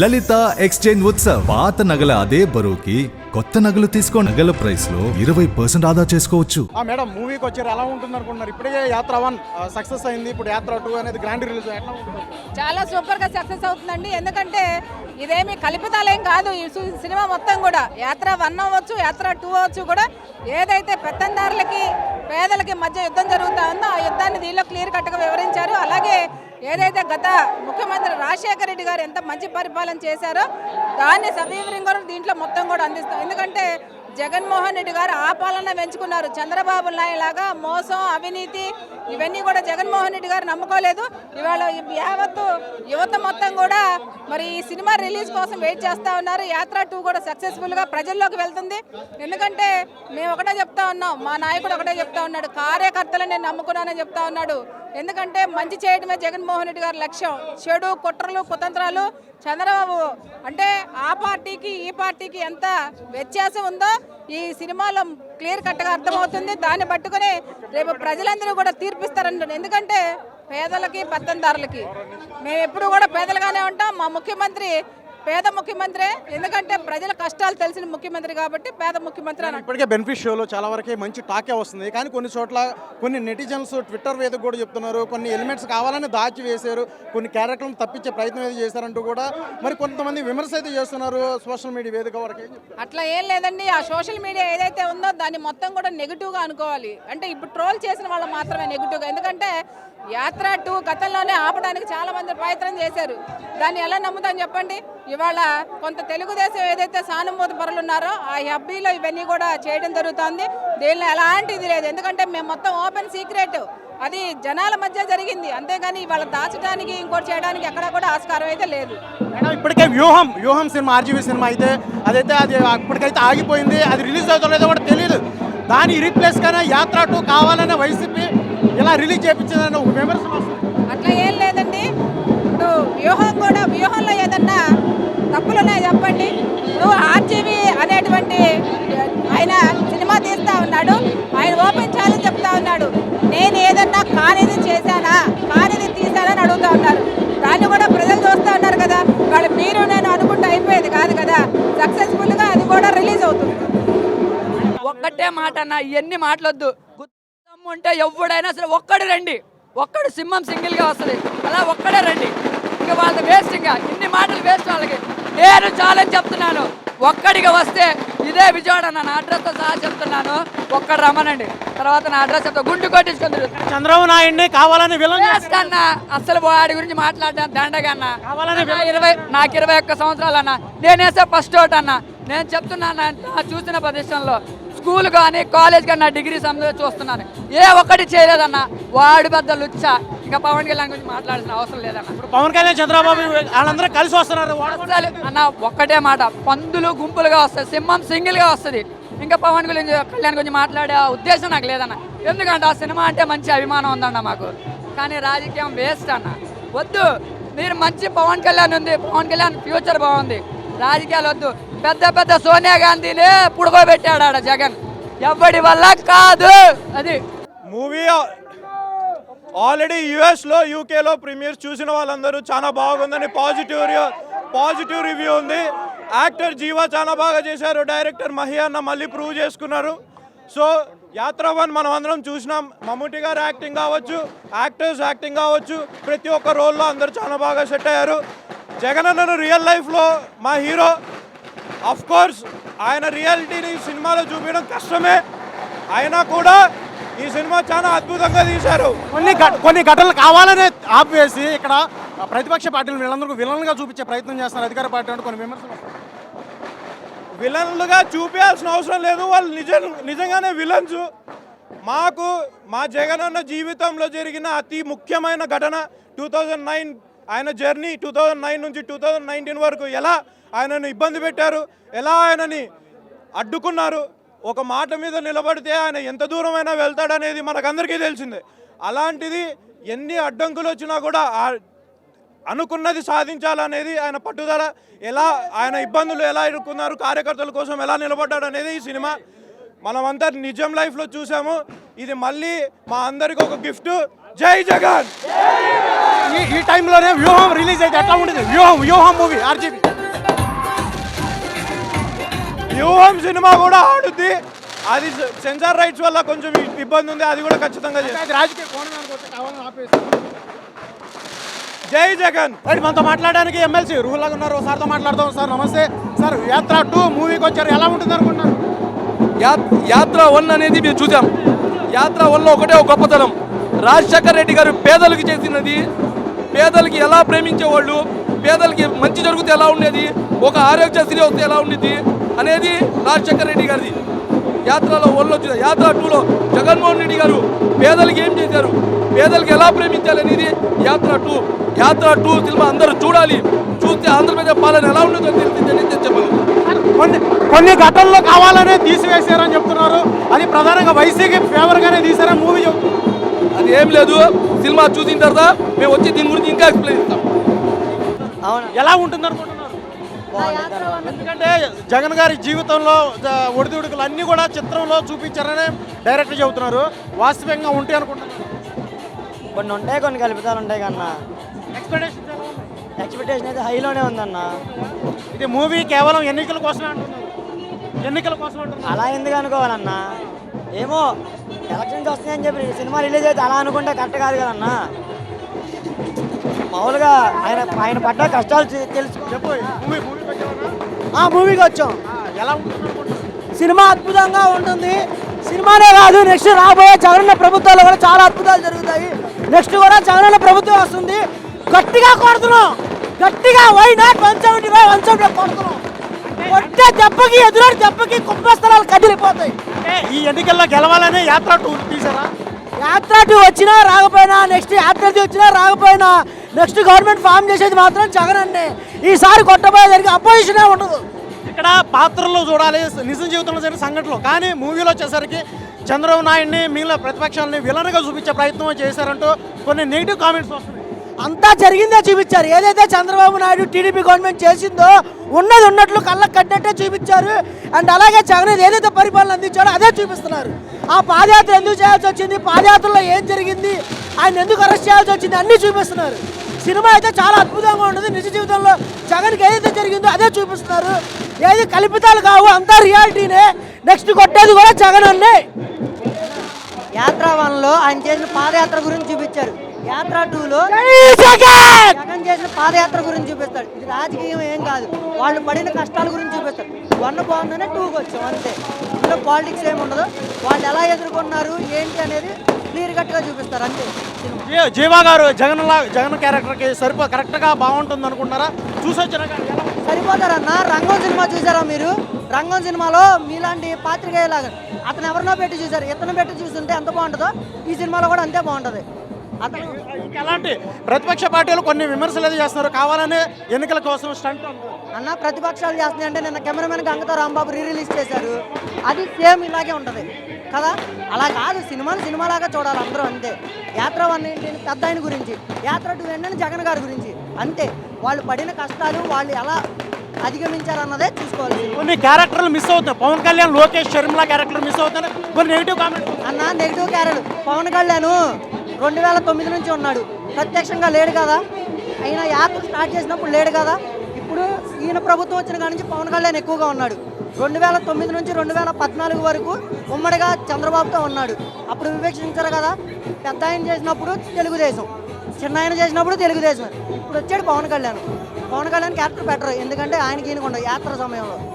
లలిత exchange Utsav. పాత నగల అదే బరువుకి కొత్త నగలు తీసుకో నగల ప్రైస్లో ఇరవై పర్సెంట్ ఆదా చేసుకోవచ్చు. ఆ మేడం మూవీకి వచ్చారు. ఎలా ఉంటుంది అనుకుంటున్నారు ఇప్పటికే యాత్ర వన్ సక్సెస్ అయింది. ఇప్పుడు యాత్ర టూ అనేది గ్రాండ్ రిలీజ్ చాలా సూపర్గా సక్సెస్ అవుతుందండి. ఎందుకంటే ఇదేమి కల్పితాలేం కాదు. ఈ సినిమా మొత్తం కూడా. యాత్ర వన్ అవ్వచ్చు యాత్ర టూ అవ్వచ్చు కూడా. ఏదైతే పెత్తందారులకి పేదలకి మధ్య యుద్ధం జరుగుతా ఉందో ఆ యుద్ధాన్ని దీనిలో క్లియర్ కట్గా వివరించారు. అలాగే ఏదైతే గత ముఖ్యమంత్రి రాజశేఖర రెడ్డి గారు ఎంత మంచి పరిపాలన చేశారో దాన్ని సవివరంగా దీంట్లో మొత్తం కూడా అందిస్తాం. ఎందుకంటే జగన్మోహన్ రెడ్డి గారు ఆ పాలన పెంచుకున్నారు. చంద్రబాబు నాయుడు లాగా మోసం అవినీతి ఇవన్నీ కూడా జగన్మోహన్ రెడ్డి గారు నమ్ముకోలేదు. ఇవాళ యావత్తు యువత మొత్తం కూడా మరి ఈ సినిమా రిలీజ్ కోసం వెయిట్ చేస్తా ఉన్నారు. యాత్ర టూ కూడా సక్సెస్ఫుల్గా ప్రజల్లోకి వెళ్తుంది. ఎందుకంటే మేము ఒకటే చెప్తా ఉన్నాం మా నాయకుడు ఒకటే చెప్తా ఉన్నాడు కార్యకర్తలు నేను నమ్ముకున్నానని చెప్తా ఉన్నాడు. ఎందుకంటే మంచి చేయడమే జగన్మోహన్ రెడ్డి గారి లక్ష్యం. చెడు కుట్రలు కుతంత్రాలు. చంద్రబాబు అంటే ఆ పార్టీకి ఈ పార్టీకి ఎంత వ్యత్యాసం ఉందో ఈ సినిమాలో క్లియర్ కట్గా అర్థమవుతుంది. దాన్ని పట్టుకొని రేపు ప్రజలందరూ కూడా తీర్పిస్తారంటారు ఎందుకంటే పేదలకి పత్తందారులకి మేము ఎప్పుడు కూడా పేదలుగానే ఉంటాం. మా ముఖ్యమంత్రి పేద ముఖ్యమంత్రి ఎందుకంటే ప్రజల కష్టాలు తెలిసిన ముఖ్యమంత్రి కాబట్టి పేద ముఖ్యమంత్రి అని ఇప్పటికే బెనిఫిట్ షోలో చాలా వరకు మంచి టాకే వస్తుంది. కానీ కొన్ని చోట్ల కొన్ని నెటిజన్స్ ట్విట్టర్ వేదిక కూడా చెప్తున్నారు. కొన్ని ఎలిమెంట్స్ కావాలని దాచి వేశారు. కొన్ని క్యారెక్టర్లను తప్పించే ప్రయత్నం అయితే చేశారంటూ కూడా మరి కొంతమంది విమర్శ అయితే చేస్తున్నారు సోషల్ మీడియా వేదిక వరకు? అట్లా ఏం లేదండి. ఆ సోషల్ మీడియా ఏదైతే ఉందో దాన్ని మొత్తం కూడా నెగిటివ్గా అనుకోవాలి. అంటే ఇప్పుడు ట్రోల్ చేసిన వాళ్ళు మాత్రమే నెగిటివ్గా. ఎందుకంటే యాత్ర టూ గతంలోనే ఆపడానికి చాలా మంది ప్రయత్నం చేశారు. దాన్ని ఎలా నమ్ముతాం చెప్పండి? ఇవాళ కొంత తెలుగుదేశం ఏదైతే సానుభూతి పరులు ఉన్నారో ఆ హబ్బీలో ఇవన్నీ కూడా చేయడం జరుగుతుంది. దీనిలో ఎలాంటిది లేదు. ఎందుకంటే మేము మొత్తం ఓపెన్ సీక్రెట్. అది జనాల మధ్య జరిగింది. అంతేగాని ఇవాళ దాచడానికి ఇంకోటి చేయడానికి ఎక్కడా కూడా ఆస్కారం అయితే లేదు. ఇప్పటికే వ్యూహం వ్యూహం సినిమా ఆర్జీవీ సినిమా అయితే అదైతే అది ఇప్పటికైతే ఆగిపోయింది. అది రిలీజ్ అవుతుందో లేదో కూడా తెలియదు దాని రీప్లేస్ గానే యాత్ర టూ కావాలనే వైసీపీ ఇలా రిలీజ్ చేయించిందని ఒక విమర్శలు అట్లా ఏం లేదండి. ఇప్పుడు వ్యూహం కూడా వ్యూహంలో ఏదన్నా అది కూడా రిలీజ్ అవుతుంది. ఒక్కటే మాట అన్న ఇవన్నీ మాటలొద్దు. గుర్తమ్ము ఉంటే ఎవడైనా సరే ఒక్కడు రండి. ఒక్కడు సింహం సింగిల్గా వస్తుంది. అలా ఒక్కడే రండి. ఇంకా వాళ్ళ వేస్ట్ ఇంకా. ఇన్ని మాటలు వేస్ట్ వాళ్ళకి. నేను ఛాలెంజ్ చెప్తున్నాను. ఒక్కడిగా వస్తే ఇదే విజయవాడ నా అడ్రస్తో సహా చెప్తున్నాను. ఒక్కడు రమ్మనండి. తర్వాత నా అడ్రస్ చెప్తా. గుండు తిరుగుతాను. చంద్రబాబు నాయుడిని కావాలని అన్న అసలు వాడి గురించి మాట్లాడడం దండగా అన్న. ఇరవై నాకు ఇరవై ఒక్క సంవత్సరాలు అన్న. నేనేసే ఫస్ట్ అవుట్ అన్న. నేను చెప్తున్నాను నా చూసిన ప్రదేశంలో స్కూల్ కానీ కాలేజ్ కానీ నా డిగ్రీ సంబంధం చూస్తున్నాను. ఏ ఒక్కటి చేయలేదన్న వాడి పెద్ద లుచ్చ. ఇంకా పవన్ కళ్యాణ్ గురించి మాట్లాడాల్సిన అవసరం లేదన్న. ఇప్పుడు పవన్ కళ్యాణ్ చంద్రబాబు వాళ్ళందరూ కలిసి వస్తున్నారు. అన్న ఒక్కటే మాట. పందులు గుంపులుగా వస్తాయి సింహం సింగిల్గా వస్తుంది. ఇంకా పవన్ కళ్యాణ్ కళ్యాణ్ గురించి మాట్లాడే ఉద్దేశం నాకు లేదన్న. ఎందుకంటే ఆ సినిమా అంటే మంచి అభిమానం ఉందన్న మాకు. కానీ రాజకీయం వేస్ట్ అన్న. వద్దు. మీరు మంచి పవన్ కళ్యాణ్ ఉంది. పవన్ కళ్యాణ్ ఫ్యూచర్ బాగుంది. రాజకీయాలు వద్దు. పెద్ద పెద్ద సోనియా గాంధీనే పుడుకోబెట్టాడు ఆడ జగన్. ఎవడి వల్ల కాదు. అది. మూవీ ఆల్రెడీ యూఎస్లో యూకేలో ప్రీమియర్ చూసిన వాళ్ళందరూ చాలా బాగుందని పాజిటివ్ పాజిటివ్ రివ్యూ ఉంది. యాక్టర్ జీవా చాలా బాగా చేశారు. డైరెక్టర్ మహి అన్న మళ్ళీ ప్రూవ్ చేసుకున్నారు. సో యాత్ర వన్ మనం అందరం చూసినాం. మమ్ముటి గారు యాక్టింగ్ కావచ్చు యాక్టర్స్ యాక్టింగ్ కావచ్చు ప్రతి ఒక్క రోల్లో అందరూ చాలా బాగా సెట్ అయ్యారు. జగన్ అన్నను రియల్ లైఫ్లో మా హీరో అఫ్ కోర్స్ ఆయన రియాలిటీని సినిమాలో చూపించడం కష్టమే. అయినా కూడా ఈ సినిమా చాలా అద్భుతంగా తీశారు. కొన్ని కొన్ని ఘటనలు కావాలనే ఆపివేసి ఇక్కడ ప్రతిపక్ష పార్టీలు వీళ్ళందరూ విలన్గా చూపించే ప్రయత్నం చేస్తున్నారు అధికార పార్టీ అంటే కొన్ని విమర్శలు. విలన్లుగా చూపించాల్సిన అవసరం లేదు. వాళ్ళు నిజం నిజంగానే విలన్స్. మాకు మా జగనన్న జీవితంలో జరిగిన అతి ముఖ్యమైన ఘటన టూ థౌజండ్ నైన్ ఆయన జర్నీ టూ థౌజండ్ నైన్ నుంచి టూ నైన్టీన్ వరకు ఎలా ఆయనను ఇబ్బంది పెట్టారు ఎలా ఆయనని అడ్డుకున్నారు ఒక మాట మీద నిలబడితే ఆయన ఎంత దూరమైనా వెళ్తాడనేది మనకందరికీ తెలిసిందే. అలాంటిది ఎన్ని అడ్డంకులు వచ్చినా కూడా ఆ అనుకున్నది సాధించాలనేది ఆయన పట్టుదల ఎలా ఆయన ఇబ్బందులు ఎలా ఎదుర్కొన్నారు కార్యకర్తల కోసం ఎలా నిలబడ్డాడు అనేది ఈ సినిమా. మనమంతా నిజం లైఫ్లో చూసాము. ఇది మళ్ళీ మా అందరికి ఒక గిఫ్ట్. జై జగన్! ఈ ఈ టైంలోనే వ్యూహం రిలీజ్ అయితే ఎట్లా ఉంటుంది వ్యూహం వ్యూహం మూవీ ఆర్జీబీ. వ్యూహం సినిమా కూడా ఆడుద్ది. అది సెన్సార్ రైట్స్ వల్ల కొంచెం ఇబ్బంది ఉంది అది కూడా ఖచ్చితంగా రాజకీయ జై జగన్! రైట్ మనతో మాట్లాడడానికి ఎమ్మెల్సీ రూహుల్లాగా ఉన్నారు. సార్తో మాట్లాడదాం సార్. నమస్తే. సార్ యాత్ర టూ మూవీకి వచ్చారు. ఎలా ఉంటుంది అనుకుంటున్నారు? యా- యాత్ర వన్ అనేది మేము చూసాం. యాత్ర వన్లో ఒకటే ఒక గొప్పతనం. రాజశేఖర రెడ్డి గారు పేదలకు చేసినది పేదలకి ఎలా ప్రేమించేవాళ్ళు పేదలకి మంచి జరిగితే ఎలా ఉండేది ఒక ఆరోగ్యశ్రీ వస్తే ఎలా ఉండేది అనేది రాజశేఖర రెడ్డి గారిది. యాత్రలో వన్లో చూసాం యాత్ర టూలో జగన్మోహన్ రెడ్డి గారు పేదలకి ఏం చేశారు పేదలకి ఎలా ప్రేమించాలి అనేది యాత్ర టూ. యాత్ర టూ సినిమా అందరూ చూడాలి చూస్తే ఆంధ్రప్రదేశ్ పాలన ఎలా ఉండదో తెలిసిందని చెప్పాలి కొన్ని కొన్ని ఘటనలు కావాలనే తీసివేశారని చెప్తున్నారు. అది ప్రధానంగా వైసీపీ ఫేవర్గానే తీసారని మూవీ చెప్తున్నారు. అది ఏం లేదు సినిమా చూసిన తర్వాత మేము వచ్చి దీని గురించి ఇంకా ఎక్స్ప్లెయిన్ ఇస్తాం ఎలా ఉంటుంది అనుకుంటున్నారు ఎందుకంటే జగన్ గారి జీవితంలో ఒడిదుడుకులు అన్నీ కూడా చిత్రంలో చూపించారని డైరెక్టర్ చెబుతున్నారు. వాస్తవంగా ఉంటాయి అనుకుంటున్నారు. కొన్ని ఉంటాయి కొన్ని కలుపుతాలు ఉంటాయి కన్నా. ఎక్స్పెక్టేషన్? ఎక్స్పెక్టేషన్ అయితే హైలోనే ఉందన్న. ఇది మూవీ కేవలం ఎన్నికల కోసమే అంటున్నారు. ఎన్నికల కోసం అంటున్నారు. అలా ఎందుకు అనుకోవాలన్న? ఏమో ఎలక్షన్స్ వస్తాయని చెప్పి సినిమా రిలీజ్ అయితే అలా అనుకుంటే కరెక్ట్ కాదు కదన్నా. మామూలుగా ఆయన ఆయన పడ్డ కష్టాలు తెలుసు. చెప్పు. ఆ మూవీకి వచ్చాం. ఎలా సినిమా అద్భుతంగా ఉంటుంది. సినిమానే కాదు నెక్స్ట్ రాబోయే జగనన్న ప్రభుత్వాలు కూడా చాలా అద్భుతాలు జరుగుతాయి. నెక్స్ట్ కూడా జగనన్న ప్రభుత్వం వస్తుంది. గట్టిగా కొడుతున్నాం. గట్టిగా why not one seventy five one seventy కొడుతున్నాం. కొట్టే దెబ్బకి ఎదురు దెబ్బకి కుంభస్థలాలు కదిలిపోతాయి. ఈ ఎన్నికల్లో గెలవాలనే యాత్ర టూ తీసారా యాత్ర టూ వచ్చినా రాకపోయినా నెక్స్ట్ యాత్ర వచ్చినా రాకపోయినా నెక్స్ట్ గవర్నమెంట్ ఫామ్ చేసేది మాత్రం జగన్ అన్నే ఈసారి కొట్టబోయేదానికి అపోజిషనే ఉండదు. ఇక్కడ పాత్రల్లో చూడాలి నిజ జీవితంలో జరిగిన సంఘటనలు. కానీ మూవీలో వచ్చేసరికి చంద్రబాబు నాయుడిని మిగిలిన ప్రతిపక్షాలని విలన్గా చూపించే ప్రయత్నం చేశారంటూ కొన్ని నెగిటివ్ కామెంట్స్ వస్తున్నాయి. అంతా జరిగిందే చూపించారు. ఏదైతే చంద్రబాబు నాయుడు టీడీపీ గవర్నమెంట్ చేసిందో ఉన్నది ఉన్నట్లు కళ్ళకు కట్టినట్టే చూపించారు. అండ్ అలాగే జగన్ ఏదైతే పరిపాలన అందించాడో అదే చూపిస్తున్నారు. ఆ పాదయాత్ర ఎందుకు చేయాల్సి వచ్చింది? పాదయాత్రలో ఏం జరిగింది? ఆయన ఎందుకు అరెస్ట్ చేయాల్సి వచ్చింది? అన్నీ చూపిస్తున్నారు. సినిమా అయితే చాలా అద్భుతంగా ఉంటుంది నిజ జీవితంలో జగన్కి ఏదైతే జరిగిందో అదే చూపిస్తున్నారు. ఏది కల్పితాలు కావు అంతా రియాలిటీనే. నెక్స్ట్ కొట్టేది కూడా జగన్ అన్నే యాత్రావనంలో ఆయన చేసిన పాదయాత్ర గురించి చూపించారు. యాత్ర టూలో జగన్! చేసిన పాదయాత్ర గురించి చూపిస్తాడు. ఇది రాజకీయం ఏం కాదు. వాళ్ళు పడిన కష్టాల గురించి చూపిస్తారు వన్ బాగుందనే టూకి వచ్చాం అంతే. ఇందులో పాలిటిక్స్ ఏమి ఉండదు. వాళ్ళు ఎలా ఎదుర్కొన్నారు ఏంటి అనేది క్లియర్ కట్గా చూపిస్తారు అంతే. జీవా గారు జగన్ జగన్ క్యారెక్టర్కి సరిపో కరెక్ట్గా బాగుంటుంది అనుకుంటారా చూసొచ్చిన సరిపోతారన్న రంగం సినిమా చూసారా మీరు? రంగం సినిమాలో మీలాంటి పాత్రికేయలాగా అతను ఎవరినో పెట్టి చూసారు. ఇతను పెట్టి చూస్తుంటే ఎంత బాగుంటుందో ఈ సినిమాలో కూడా అంతే బాగుంటుంది. అతను ఎలాంటి ప్రతిపక్ష పార్టీలు కొన్ని విమర్శలు ఏదో చేస్తున్నారు. కావాలనే ఎన్నికల కోసం స్టంట్ అన్న ప్రతిపక్షాలు చేస్తున్నాయి అంటే నిన్న కెమెరామెన్ గంగతో రాంబాబు రీ రిలీజ్ చేశారు. అది సేమ్ ఇలాగే ఉంటుంది. కదా? అలా కాదు సినిమాని సినిమాలాగా చూడాలి అందరూ అంతే. యాత్ర వన్ ఏంటి పెద్ద ఆయన గురించి యాత్ర టూ ఏంటంటే జగన్ గారి గురించి అంతే. వాళ్ళు పడిన కష్టాలు వాళ్ళు ఎలా అధిగమించారన్నదే చూసుకోవాలి. కొన్ని క్యారెక్టర్లు మిస్ అవుతున్నాయి. పవన్ కళ్యాణ్ లోకేష్ షర్మిలా క్యారెక్టర్ మిస్ అవుతున్నాయి. కొన్ని నెగిటివ్ కామెంట్స్ అన్న నెగిటివ్ క్యారెల్ పవన్ కళ్యాణ్ రెండు వేల తొమ్మిది నుంచి ఉన్నాడు. ప్రత్యక్షంగా లేడు కదా. ఆయన యాత్ర స్టార్ట్ చేసినప్పుడు లేడు కదా. ఇప్పుడు ఈయన ప్రభుత్వం వచ్చిన కాడి నుంచి పవన్ కళ్యాణ్ ఎక్కువగా ఉన్నాడు. రెండు వేల తొమ్మిది నుంచి రెండు వేల పద్నాలుగు వరకు ఉమ్మడిగా చంద్రబాబుతో ఉన్నాడు. అప్పుడు వివేక్షించారు కదా. పెద్ద ఆయన చేసినప్పుడు తెలుగుదేశం. చిన్న ఆయన చేసినప్పుడు తెలుగుదేశం. ఇప్పుడు వచ్చాడు పవన్ కళ్యాణ్. పవన్ కళ్యాణ్ క్యారెక్టర్ బెటర్ ఎందుకంటే ఆయనకి ఈయనకు ఉండదు యాత్ర సమయంలో.